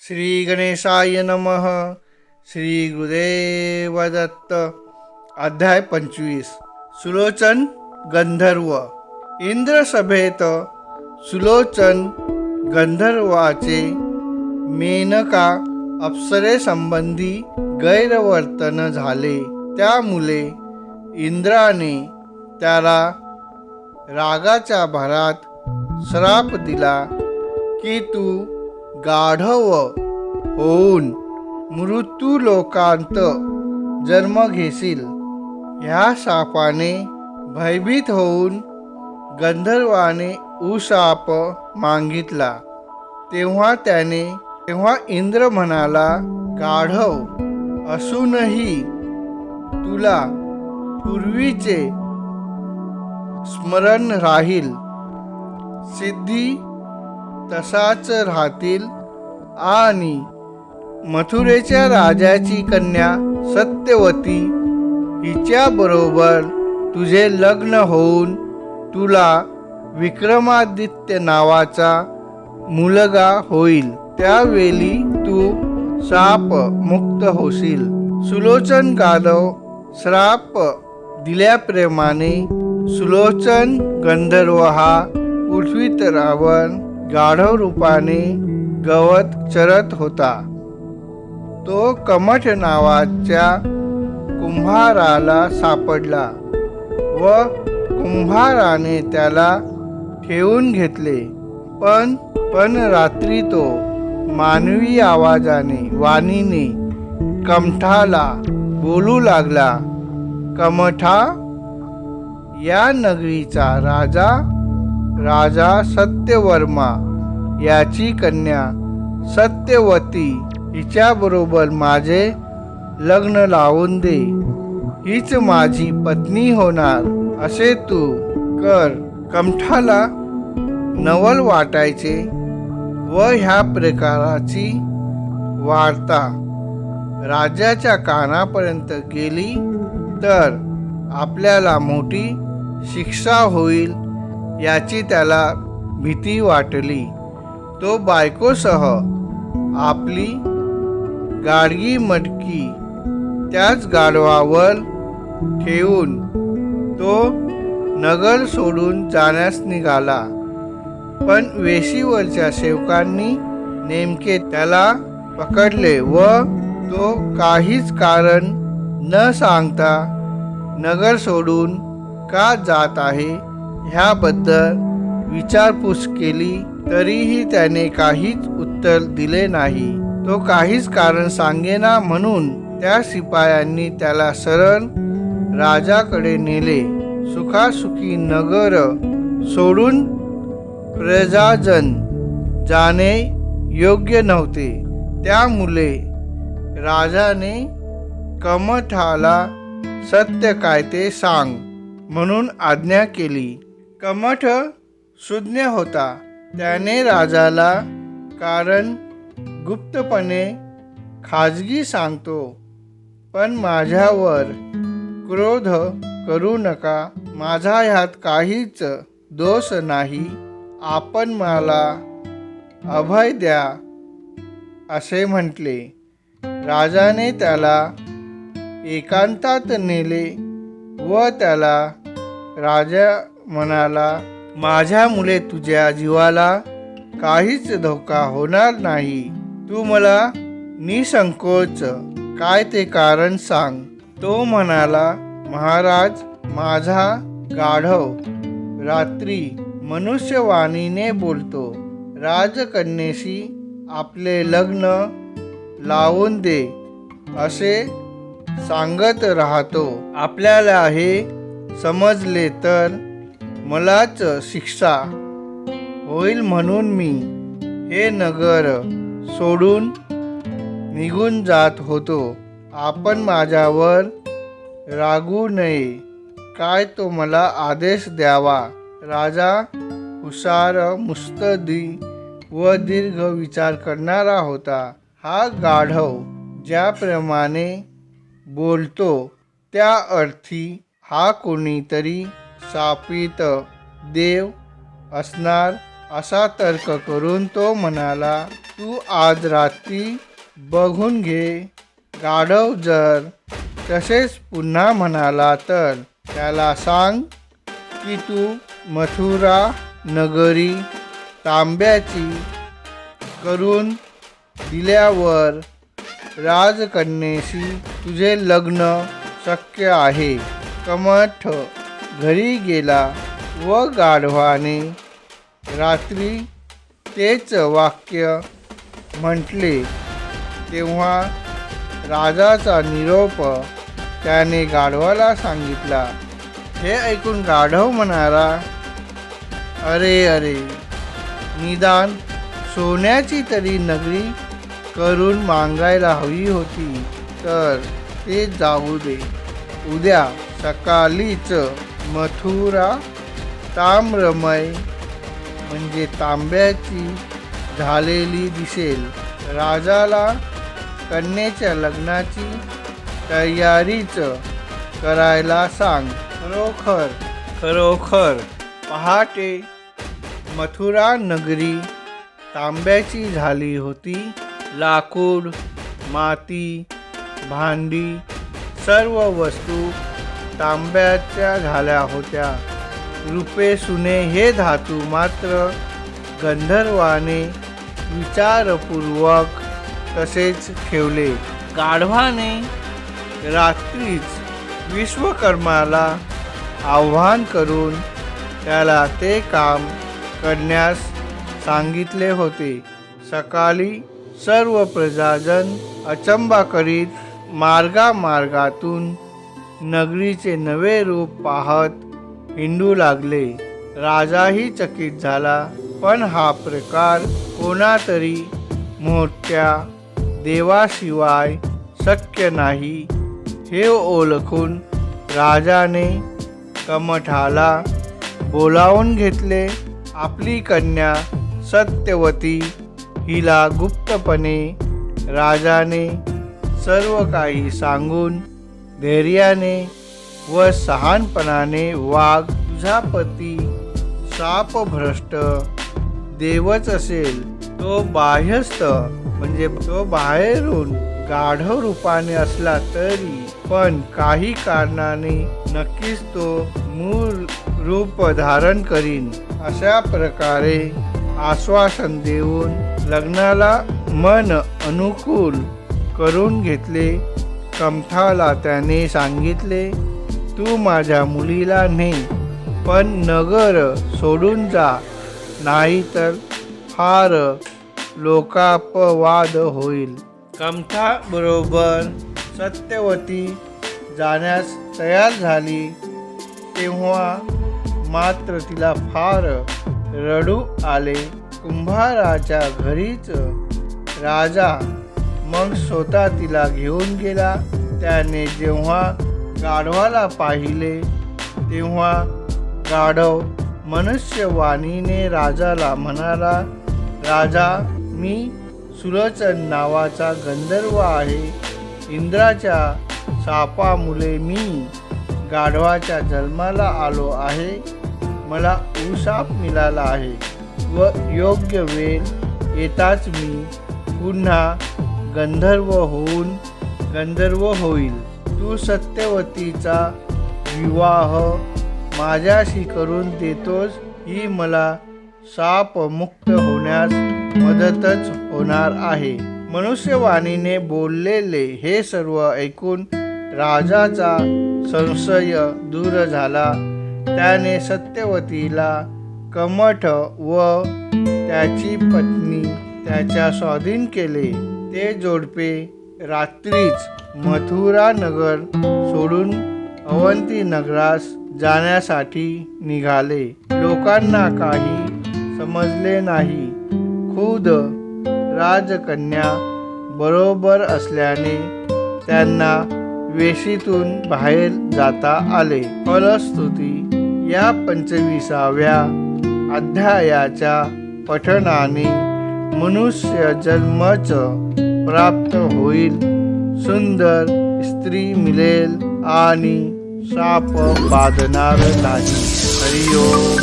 श्री गणेशाय नमः. श्री गुरुदेव दत्त अध्याय पंचवीस. सुलोचन गंधर्व. इंद्रसभेत सुलोचन गंधर्वाचे मेनका अप्सरेसंबंधी गैरवर्तन झाले. त्यामुळे इंद्राने त्याला रागाच्या भरात श्राप दिला की तू गाढव होऊन मृत्यू लोकांत जन्म घेशील. ह्या सापाने भयभीत होऊन गंधर्वाने उसाप मागितला. तेव्हा त्याने तेव्हा इंद्र म्हणाला गाढव असूनही तुला पूर्वीचे स्मरण राहील. सिद्धी तसाच राहतील आणि मथुरेच्या राजाची कन्या सत्यवती हिच्याबरोबर तुझे लग्न होऊन तुला विक्रमादित्य नावाचा मुलगा होईल. त्यावेळी तू शाप मुक्त होशील. सुलोचन गाधव श्राप दिल्याप्रमाणे सुलोचन गंधर्व हा पृथ्वीतरावर गाढव रूपाने गवत चरत होता. तो कमठ नावाच्या कुंभाराला सापडला व कुंभाराने त्याला ठेवून घेतले. पण पण रात्री तो मानवी आवाजाने वाणीने कमठाला बोलू लागला कमठा या नगरीचा राजा राजा सत्यवर्मा याची कन्या सत्यवती हिच्याबरोबर माझे लग्न लावून दे. हीच माझी पत्नी होणार असे तू कर. कमठाला नवल वाटायचे व ह्या प्रकाराची वार्ता. राजाच्या कानापर्यंत गेली तर आपल्याला मोठी शिक्षा होईल याची त्याला भीती वाटली. तो बायकोसह आपली गाडगी मटकी त्याच गाढवावर ठेवून तो नगर सोडून जाण्यास निघाला. पण वेशीवरच्या सेवकांनी नेमके त्याला पकडले व तो काहीच कारण न सांगता नगर सोडून का जात आहे? ह्याबद्दल विचारपूस केली तरीही त्याने काहीच उत्तर दिले नाही. तो काहीच कारण सांगेना म्हणून त्या शिपायांनी त्याला सरळ राजाकडे नेले. सुखासुखी नगर सोडून प्रजाजन जाणे योग्य नव्हते. त्यामुळे राजाने कमठाला सत्य काय ते सांग म्हणून आज्ञा केली. कमठ सुज्ञ होता. त्याने राजाला कारण गुप्तपणे खाजगी सांगतो पण माझ्यावर क्रोध करू नका. माझा ह्यात काहीच दोष नाही. आपण मला अभय द्या असे म्हटले. राजाने त्याला एकांतात नेले व त्याला राजा म्हणाला माझ्या मुले तुझ्या जीवाला काहीच धोका होणार नाही. तू मला निसंकोच काय ते कारण सांग. तो म्हणाला महाराज माझा गाढव रात्री मनुष्यवाणीने बोलतो. राजकन्येशी आपले लग्न लावून दे असे सांगत राहतो. आपल्याला हे समजले तर मलाच शिक्षा होईल म्हणून मी हे नगर सोडून निघून जात होतो. आपण माझ्यावर रागू नये. काय तो मला आदेश द्यावा? राजा हुशार मुस्तदी व दीर्घ विचार करणारा होता. हा गाढव ज्याप्रमाणे बोलतो त्या अर्थी हा कोणीतरी सापित देव असणार असा तर्क करून तो म्हणाला तू आज रात्री बघून घे. गाढव जर तसेच पुन्हा म्हणाला तर त्याला सांग की तू मथुरा नगरी तांब्याची करून दिल्यावर राजकन्येशी तुझे लग्न शक्य आहे. कमठ घरी गेला व गाढवाने रात्री तेच वाक्य म्हटले. तेव्हा राजाचा निरोप त्याने गाढवाला सांगितला. हे ऐकून गाढव म्हणाला अरे अरे निदान सोन्याची तरी नगरी करून मागायला हवी होती तर ते जाऊ दे. उद्या सकाळीच मथुरा ताम्रमय म्हणजे तांब्याची झालेली दिसेल. राजाला कन्येच्या लग्नाची तयारीच करायला सांग. खरोखर. खरोखर. पहाटे मथुरा नगरी तांब्याची झाली होती. लाकूड माती भांडी सर्व वस्तू तांब्याच्या झाल्या होत्या. रुपे सुने हे धातू मात्र गंधर्वाने विचारपूर्वक तसेच ठेवले. गाढवाने रात्रीच विश्वकर्माला आव्हान करून त्याला ते काम करण्यास सांगितले होते. सकाळी सर्व प्रजाजन अचंबा करीत मार्गामार्गातून नगरीचे नवे रूप पाहत हिंडू लागले. राजाही चकित झाला. पण हा प्रकार कोणातरी मोठ्या देवाशिवाय शक्य नाही. हे ओळखून राजाने कमठाला बोलावून घेतले. आपली कन्या सत्यवती हिला गुप्तपणे राजाने सर्व काही सांगून धैर्याने व सहानपणाने वाघ तुझा पती. सापभ्रष्ट देवच असेल तो बाह्यस्थ. म्हणजे तो बाहेरून गाढव रूपाने असला तरी पण काही कारणाने नक्कीच तो मूळ रूप धारण करीन. अशा प्रकारे आश्वासन देऊन लग्नाला मन अनुकूल करून घेतले. कमठाला त्याने सांगितले तू माझ्या मुलीला ने पण नगर सोडून जा नाहीतर फार लोकापवाद होईल. कमठा बरोबर सत्यवती जाण्यास तयार झाली तेव्हा मात्र तिला फार रडू आले. कुंभाराच्या घरीच राजा मग स्वतः तिला घेऊन गेला. त्याने जेव्हा गाढवाला पाहिले तेव्हा गाढव मनुष्यवाणीने राजाला म्हणाला राजा मी सुलोचन नावाचा गंधर्व आहे. इंद्राच्या सापामुळे मी गाढवाच्या जन्माला आलो आहे. मला उशाप मिळाला आहे व योग्य वेळ येताच मी पुन्हा गंधर्व होऊन गंधर्व होईल. तू सत्यवतीचा विवाह माझ्याशी करून देतोस ही मला शापमुक्त होण्यास मदतच होणार आहे. मनुष्यवाणीने बोललेले हे सर्व ऐकून राजाचा संशय दूर झाला. त्याने सत्यवतीला कमठ व त्याची पत्नी त्याच्या स्वाधीन केले. ते जोडपे रात्रीच मथुरा नगर सोडून अवंती नगरास जाण्यासाठी निघाले. लोकांना काही समजले नाही. खुद राजकन्या बरोबर असल्याने त्यांना वेशीतून बाहेर जाता आले. फलस्तुती या पंचवीसाव्या अध्यायाच्या पठणाने मनुष्य जन्मच प्राप्त होईल. सुंदर स्त्री मिळेल आणि साप बाधणार नाही. हरिओम